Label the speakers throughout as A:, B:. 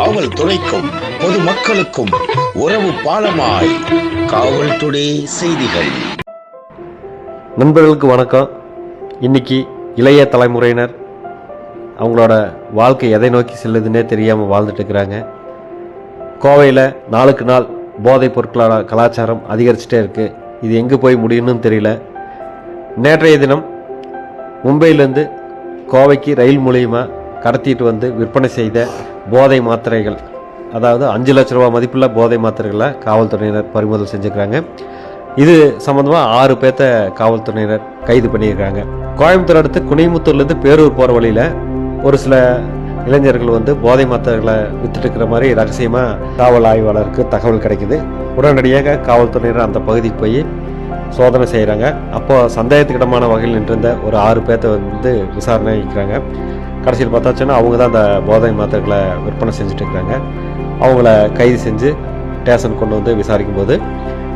A: காவல்துறைக்கும் பொதுமக்களுக்கும் உறவு பாலமாய் காவல்துறை செய்திகள்.
B: நண்பர்களுக்கு வணக்கம். இன்னைக்கு இளைய தலைமுறையினர் அவங்களோட வாழ்க்கை எதை நோக்கி செல்லுதுன்னே தெரியாமல் வாழ்ந்துட்டு இருக்கிறாங்க. கோவையில் நாளுக்கு நாள் போதைப் பொருட்களோட கலாச்சாரம் அதிகரிச்சுட்டே இருக்கு. இது எங்கே போய் முடியும்னு தெரியல. நேற்றைய தினம் மும்பையிலேருந்து கோவைக்கு ரயில் மூலியமாக கடத்திட்டு வந்து விற்பனை செய்த போதை மாத்திரைகள் அதாவது அஞ்சு லட்ச ரூபா மதிப்புள்ள போதை மாத்திரைகளை காவல்துறையினர் பறிமுதல் செஞ்சுக்கிறாங்க இது சம்மந்தமாக ஆறு பேர்த்த காவல்துறையினர் கைது பண்ணியிருக்காங்க கோயம்புத்தூர் அடுத்து குனிமுத்தூர்லேருந்து பேரூர் போகிற வழியில் ஒரு சில இளைஞர்கள் வந்து போதை மாத்திரைகளை வித்துட்டு மாதிரி ரகசியமாக காவல் ஆய்வாளருக்கு தகவல் கிடைக்குது. உடனடியாக காவல்துறையினர் அந்த பகுதிக்கு போய் சோதனை செய்கிறாங்க அப்போ சந்தேகத்துக்கிடமான வகையில் நின்றிருந்த ஒரு ஆறு பேர்த்த வந்து விசாரணை வைக்கிறாங்க கடைசியில் பார்த்தாச்சுன்னா அவங்க தான் அந்த போதை மாத்திரைகளை விற்பனை செஞ்சுட்டு இருக்கிறாங்க அவங்கள கைது செஞ்சு ஸ்டேஷன் கொண்டு வந்து விசாரிக்கும் போது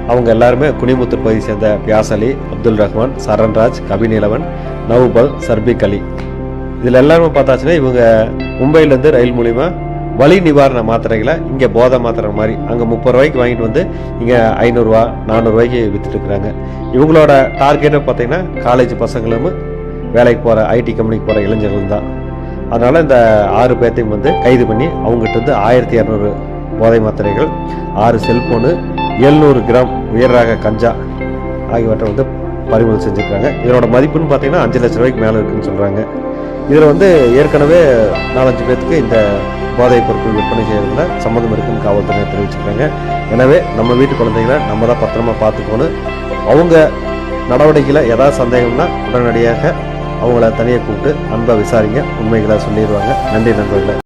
B: அவங்க எல்லாருமே குனிமுத்தூர் பகுதியை சேர்ந்த பியாசலி அப்துல் ரஹ்மான் சரண்ராஜ் கபிநீலவன் நவுபல் சர்பிக் அலி. இதில் எல்லாருமே பார்த்தாச்சுன்னா இவங்க மும்பையிலேருந்து ரயில் மூலிமா வலி நிவாரண மாத்திரைகளை இங்கே போதை மாத்திரை மாதிரி அங்கே முப்பது ரூபாய்க்கு வாங்கிட்டு வந்து இங்கே ஐநூறுரூவா நானூறுரூவாய்க்கு வித்துட்டு இருக்கிறாங்க இவங்களோட டார்கெட்டை பார்த்தீங்கன்னா காலேஜ் பசங்களும் வேலைக்கு போகிற ஐடி கம்பெனிக்கு போகிற இளைஞர்களும் தான். அதனால் இந்த ஆறு பேர்த்தையும் வந்து கைது பண்ணி அவங்ககிட்ட இருந்து ஆயிரத்தி இரநூறு போதை மாத்திரைகள் ஆறு செல்ஃபோனு எழுநூறு கிராம் உயர் ரக கஞ்சா ஆகியவற்றை வந்து பறிமுதல் செஞ்சுருக்காங்க. இதனோட மதிப்புன்னு பார்த்தீங்கன்னா அஞ்சு லட்ச ரூபாய்க்கு மேலே இருக்குன்னு சொல்கிறாங்க இதில் வந்து ஏற்கனவே நாலஞ்சு பேர்த்துக்கு இந்த போதைப் பொருட்கள் விற்பனை செய்யறதுல சம்மந்தம் இருக்குன்னு காவல்துறையை தெரிவிச்சிருக்காங்க. எனவே நம்ம வீட்டு குழந்தைகளை நம்ம தான் பத்திரமா பார்த்துக்கணும் அவங்க நடவடிக்கையில் ஏதாவது சந்தேகம்னா உடனடியாக அவங்கள தனியாக கூப்பிட்டு அன்பாக விசாரிங்க. உண்மைகளை சொல்லிடுவாங்க. நன்றி நண்பர்களே.